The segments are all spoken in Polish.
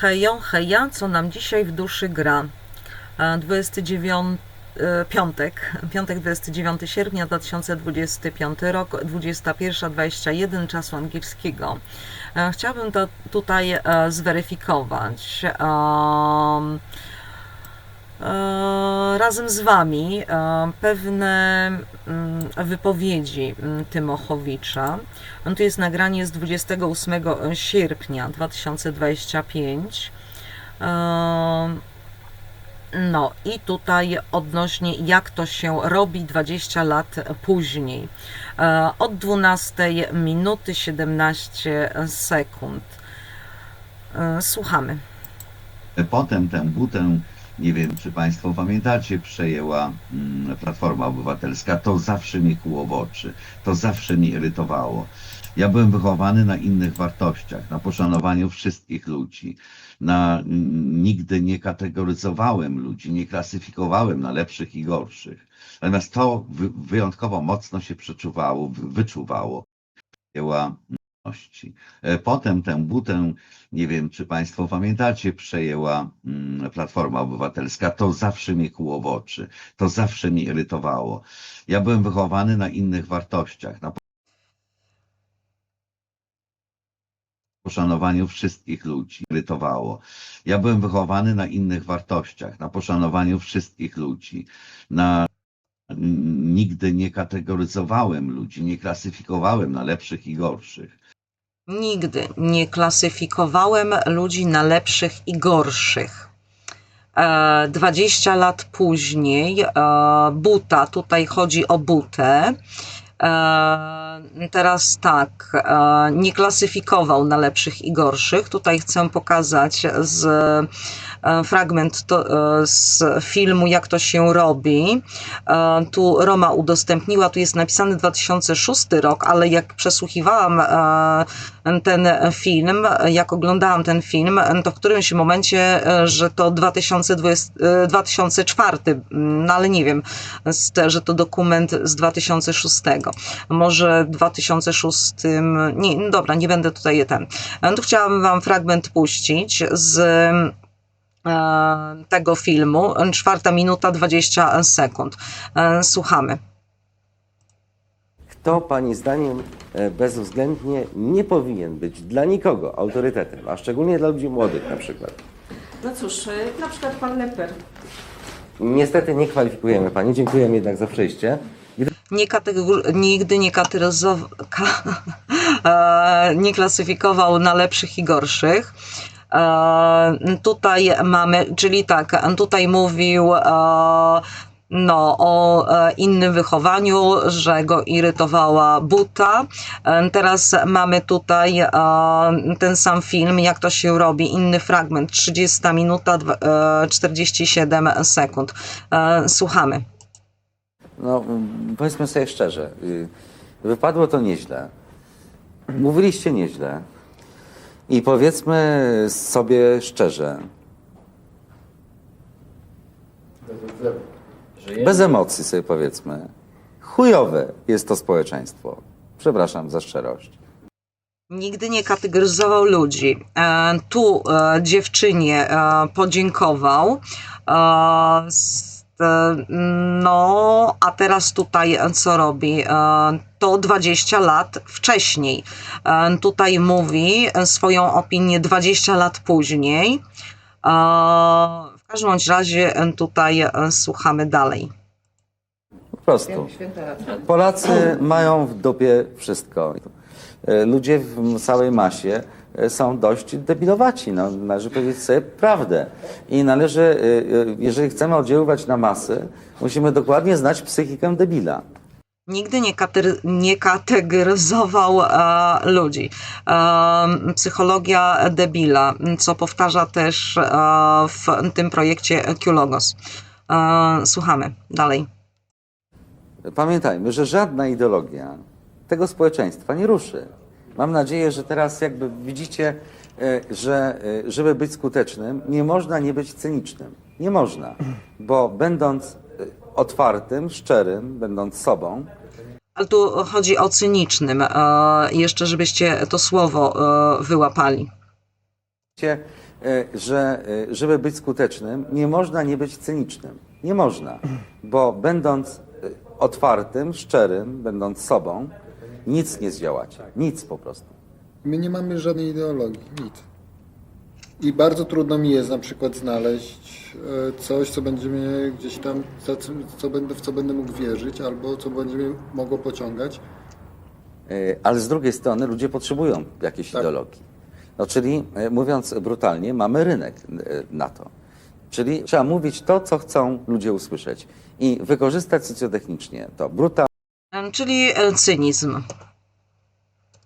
Hejo, heja, co nam dzisiaj w duszy gra? E, 29 e, piątek, piątek 29 sierpnia 2025 rok, 21.21 czasu angielskiego. E, Chciałabym to tutaj e, zweryfikować. E, razem z Wami e, pewne mm, wypowiedzi mm, Tymochowicza. No Tu jest nagranie z 28 sierpnia 2025. E, No i tutaj odnośnie jak to się robi 20 lat później. E, Od 12 minuty 17 sekund. E, Słuchamy. Potem tę butę, nie wiem czy Państwo pamiętacie, przejęła mm, Platforma Obywatelska. To zawsze mnie kłuło w oczy, to zawsze mnie irytowało. Ja byłem wychowany na innych wartościach, na poszanowaniu wszystkich ludzi. Na, nigdy nie kategoryzowałem ludzi, nie klasyfikowałem na lepszych i gorszych. Natomiast to wy, wyjątkowo mocno się przeczuwało, wy- wyczuwało. Przejęła E, Potem tę butę, nie wiem czy Państwo pamiętacie, przejęła mm, Platforma Obywatelska. To zawsze mnie kłuło oczy, to zawsze mnie irytowało. Ja byłem wychowany na innych wartościach, na poszanowaniu wszystkich ludzi, irytowało. Ja byłem wychowany na innych wartościach, na poszanowaniu wszystkich ludzi, na nigdy nie kategoryzowałem ludzi, nie klasyfikowałem na lepszych i gorszych. Nigdy nie klasyfikowałem ludzi na lepszych i gorszych. E, 20 lat później, e, buta, tutaj chodzi o butę. E, teraz tak, e, nie klasyfikował na lepszych i gorszych. Tutaj chcę pokazać z e, fragment to, e, z filmu, jak to się robi. E, Tu Roma udostępniła, tu jest napisany 2006 rok, ale jak przesłuchiwałam e, ten film, jak oglądałam ten film, to w którymś momencie, e, że to 2020, e, 2004, no ale nie wiem, że to dokument z 2006. Może w 2006, nie, no dobra, nie będę tutaj ten. E, Tu chciałabym Wam fragment puścić z e, tego filmu, czwarta minuta 20 sekund. E, Słuchamy. Kto Pani zdaniem e, bezwzględnie nie powinien być dla nikogo autorytetem, a szczególnie dla ludzi młodych na przykład? No cóż, na przykład pan Leper. Niestety nie kwalifikujemy Pani, dziękujemy jednak za przyjście. nie kategor- nigdy nie, kategoryzow- ka- e, nie klasyfikował na lepszych i gorszych. E, tutaj mamy, czyli tak, tutaj mówił e, no, o e, innym wychowaniu, że go irytowała buta. Teraz mamy tutaj ten sam film, jak to się robi, inny fragment, 30 minuta, dwa- e, 47 sekund. Słuchamy. No, powiedzmy sobie szczerze, y, wypadło to nieźle. Mówiliście nieźle. I powiedzmy sobie szczerze, bez emocji sobie powiedzmy, chujowe jest to społeczeństwo. Przepraszam za szczerość. Nigdy nie kategoryzował ludzi. E, tu e, dziewczynie e, podziękował. E, no, a teraz tutaj e, co robi? E, to 20 lat wcześniej. E, tutaj mówi swoją opinię 20 lat później. W każdym razie tutaj słuchamy dalej. Po prostu. Polacy mają w dupie wszystko. Ludzie w całej masie są dość debilowaci. No, należy powiedzieć sobie prawdę. I należy, e, e, jeżeli chcemy oddziaływać na masy, musimy dokładnie znać psychikę debila. Nigdy nie, katery, nie kategoryzował e, ludzi. E, psychologia debila, co powtarza też e, w tym projekcie Q-Logos. E, słuchamy dalej. Pamiętajmy, że żadna ideologia tego społeczeństwa nie ruszy. Mam nadzieję, że teraz jakby widzicie, e, że e, żeby być skutecznym, nie można nie być cynicznym. Nie można, bo będąc e, otwartym, szczerym, będąc sobą, Ale tu chodzi o cynicznym. Jeszcze, żebyście to słowo wyłapali. Że żeby być skutecznym, nie można nie być cynicznym. Nie można, bo będąc otwartym, szczerym, będąc sobą, nic nie zdziałacie. Nic po prostu. My nie mamy żadnej ideologii, nic. I bardzo trudno mi jest na przykład znaleźć e, coś, co będzie mnie gdzieś tam, za co, co będę, w co będę mógł wierzyć, albo co będzie mnie mogło pociągać. E, Ale z drugiej strony ludzie potrzebują jakiejś Tak. ideologii. No, czyli e, mówiąc brutalnie, mamy rynek e, na to. Czyli trzeba mówić to, co chcą ludzie usłyszeć i wykorzystać socjotechnicznie to brutalnie, Czyli e, cynizm.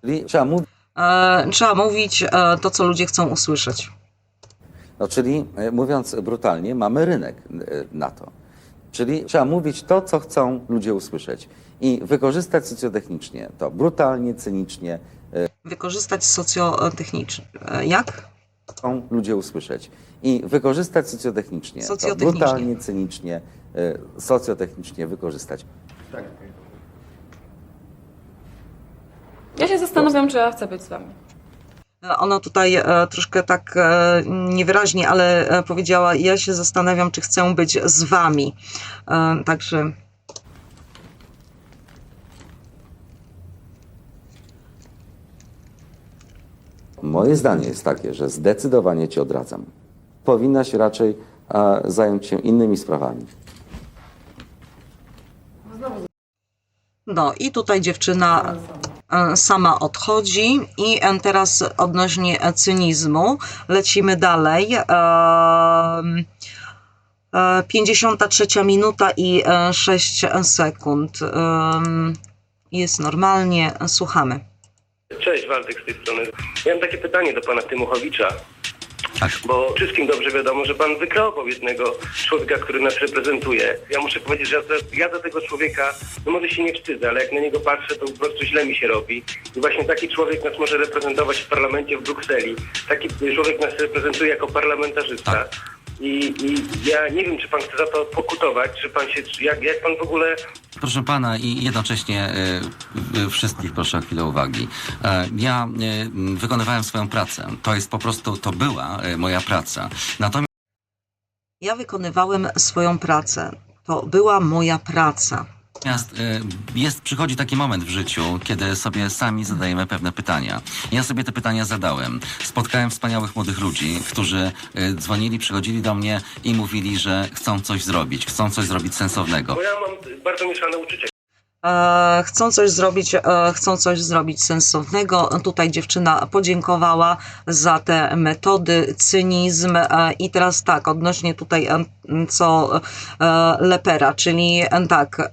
czyli trzeba mówić, E, Trzeba mówić e, to, co ludzie chcą usłyszeć. no, czyli e, mówiąc brutalnie, mamy rynek e, na to. Czyli trzeba mówić to, co chcą ludzie usłyszeć i wykorzystać socjotechnicznie to brutalnie, cynicznie, Wykorzystać socjotechnicznie. Jak? chcą ludzie usłyszeć i wykorzystać socjotechnicznie, to Socjotechnicznie. brutalnie, cynicznie, socjotechnicznie wykorzystać. Ja się zastanawiam, czy ja chcę być z wami. E, Ona tutaj e, troszkę tak e, niewyraźnie, ale e, powiedziała: Ja się zastanawiam, czy chcę być z wami. E, Także. Moje zdanie jest takie, że zdecydowanie cię odradzam. Powinnaś raczej e, zająć się innymi sprawami. No i tutaj dziewczyna sama odchodzi. I e, teraz odnośnie e, cynizmu lecimy dalej. Em, e, 53 minuta i e, 6 sekund. Jest normalnie, słuchamy. Cześć, Waldek z tej strony. Miałem takie pytanie do pana Tymuchowicza. Tak. Bo wszystkim dobrze wiadomo, że pan wykreował jednego człowieka, który nas reprezentuje. Ja muszę powiedzieć, że ja za, ja za tego człowieka, no może się nie wstydzę, ale jak na niego patrzę, to po prostu źle mi się robi. I właśnie taki człowiek nas może reprezentować w parlamencie w Brukseli. Taki człowiek nas reprezentuje jako parlamentarzysta. I, I ja nie wiem, czy pan chce za to pokutować, czy pan się, czy jak, jak pan w ogóle Proszę pana i jednocześnie y, y, wszystkich proszę o chwilę uwagi. E, ja y, m, wykonywałem swoją pracę. To jest po prostu, to była y, moja praca. Natomiast Ja wykonywałem swoją pracę. To była moja praca. Y, jest, przychodzi taki moment w życiu, kiedy sobie sami zadajemy pewne pytania. Ja sobie te pytania zadałem. Spotkałem wspaniałych młodych ludzi, którzy y, dzwonili, przychodzili do mnie i mówili, że chcą coś zrobić, chcą coś zrobić sensownego. Bo ja mam bardzo mieszane uczucia. E, chcą coś zrobić, e, chcą coś zrobić sensownego. Tutaj dziewczyna podziękowała za te metody, cynizm e, i teraz tak, odnośnie tutaj co Lepera, czyli tak,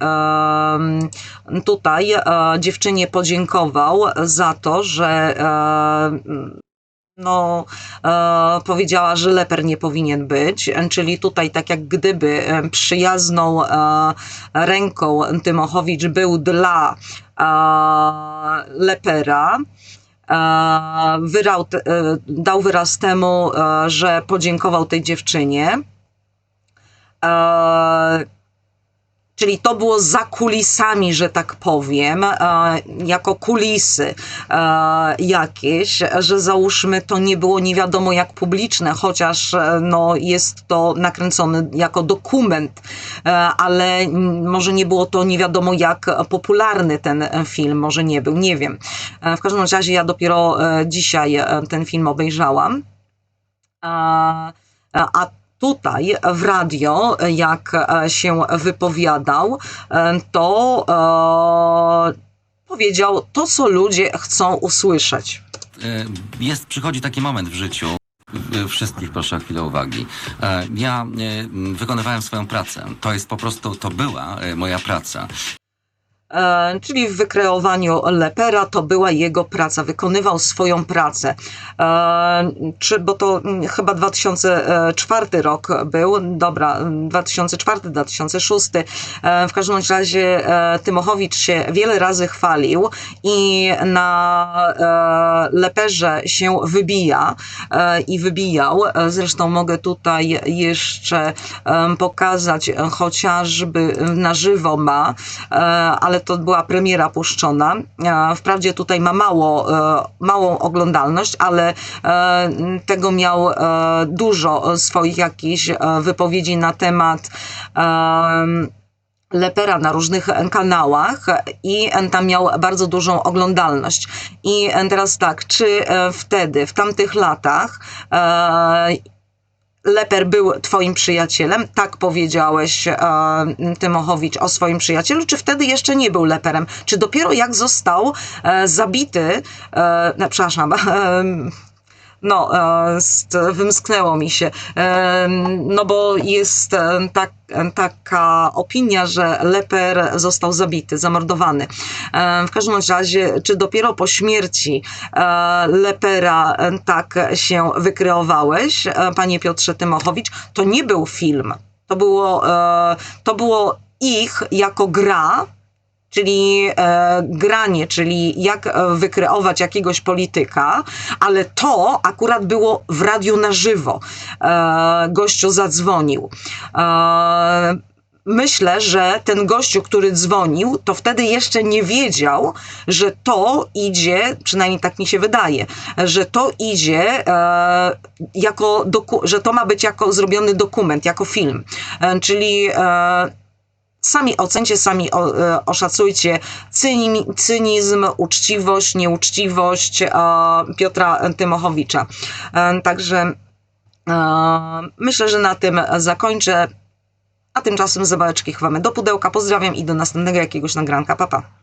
tutaj dziewczynie podziękował za to, że no, e, powiedziała, że leper nie powinien być, e, czyli tutaj tak jak gdyby e, przyjazną e, ręką Tymochowicz był dla e, lepera. E, wyrał, dał wyraz temu, że podziękował tej dziewczynie. Czyli to było za kulisami, że tak powiem, e, jako kulisy e, jakieś, że załóżmy to nie było nie wiadomo jak publiczne, chociaż e, no, jest to nakręcone jako dokument, ale może nie było to nie wiadomo jak popularny ten film, może nie był, nie wiem. W każdym razie ja dopiero dzisiaj ten film obejrzałam. A tutaj w radio, jak e, się wypowiadał, e, to e, powiedział to, co ludzie chcą usłyszeć. Y, jest, przychodzi taki moment w życiu. Wszystkich proszę o chwilę uwagi. E, Ja wykonywałem swoją pracę. To jest po prostu, to była moja praca. E, czyli w wykreowaniu Lepera to była jego praca, wykonywał swoją pracę. E, czy, bo to mm, chyba 2004 rok był, dobra, 2004-2006. E, w każdym razie Tymochowicz się wiele razy chwalił i na Leperze się wybija i wybijał. Zresztą mogę tutaj jeszcze pokazać chociażby na żywo ma, ale to była premiera puszczona. E, Wprawdzie tutaj ma mało, e, małą oglądalność, ale e, tego miał dużo swoich jakichś wypowiedzi na temat em, Lepera na różnych kanałach i tam miał bardzo dużą oglądalność. I teraz tak, czy wtedy, w tamtych latach Leper był twoim przyjacielem? Tak powiedziałeś, e, Tymochowicz, o swoim przyjacielu. Czy wtedy jeszcze nie był Leperem? Czy dopiero jak został e, zabity, e, no, przepraszam, em, no, e, wymsknęło mi się, E, no bo jest e, tak, taka opinia, że Leper został zabity, zamordowany. W każdym razie, czy dopiero po śmierci Lepera tak się wykreowałeś, panie Piotrze Tymochowicz, to nie był film. To było, to było ich jako gra, czyli e, granie, czyli jak e, wykreować jakiegoś polityka, ale to akurat było w radiu na żywo. E, gościu zadzwonił. E, Myślę, że ten gościu, który dzwonił, to wtedy jeszcze nie wiedział, że to idzie, przynajmniej tak mi się wydaje, że to idzie e, jako, doku- że to ma być jako zrobiony dokument, jako film. E, czyli e, Sami ocencie, sami o, e, oszacujcie cyni, cynizm, uczciwość, nieuczciwość e, Piotra Tymochowicza. E, Także myślę, że na tym zakończę. A tymczasem zabaweczki chwamy do pudełka. Pozdrawiam i do następnego jakiegoś nagranka. Papa. Pa.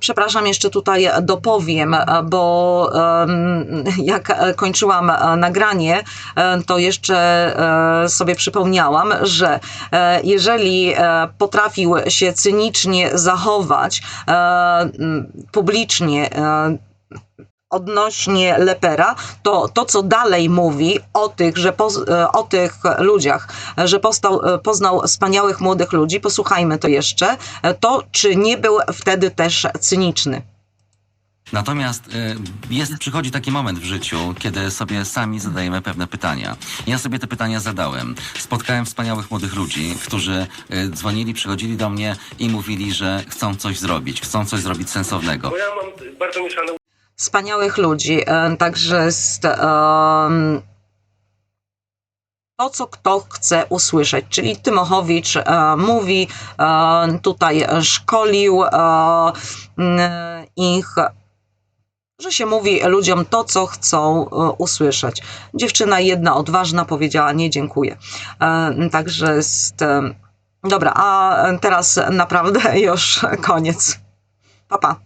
Przepraszam, jeszcze tutaj dopowiem, e, bo jak kończyłam e, nagranie, e, to jeszcze sobie przypomniałam, że jeżeli potrafił się cynicznie zachować publicznie, odnośnie Lepera, to to, co dalej mówi o tych, że poz, e, o tych ludziach, że postał, e, poznał wspaniałych młodych ludzi, posłuchajmy to jeszcze, e, to czy nie był wtedy też cyniczny? Natomiast jest, przychodzi taki moment w życiu, kiedy sobie sami zadajemy pewne pytania. Ja sobie te pytania zadałem. Spotkałem wspaniałych młodych ludzi, którzy dzwonili, przychodzili do mnie i mówili, że chcą coś zrobić, chcą coś zrobić sensownego. Bo ja mam bardzo mieszane Wspaniałych ludzi, e, także jest em, to, co kto chce usłyszeć, czyli Tymochowicz e, mówi, e, tutaj szkolił e, ich, że się mówi ludziom to, co chcą e, usłyszeć. Dziewczyna jedna odważna powiedziała nie, dziękuję. E, Także jest... e, Dobra, a teraz naprawdę już koniec. Pa, pa.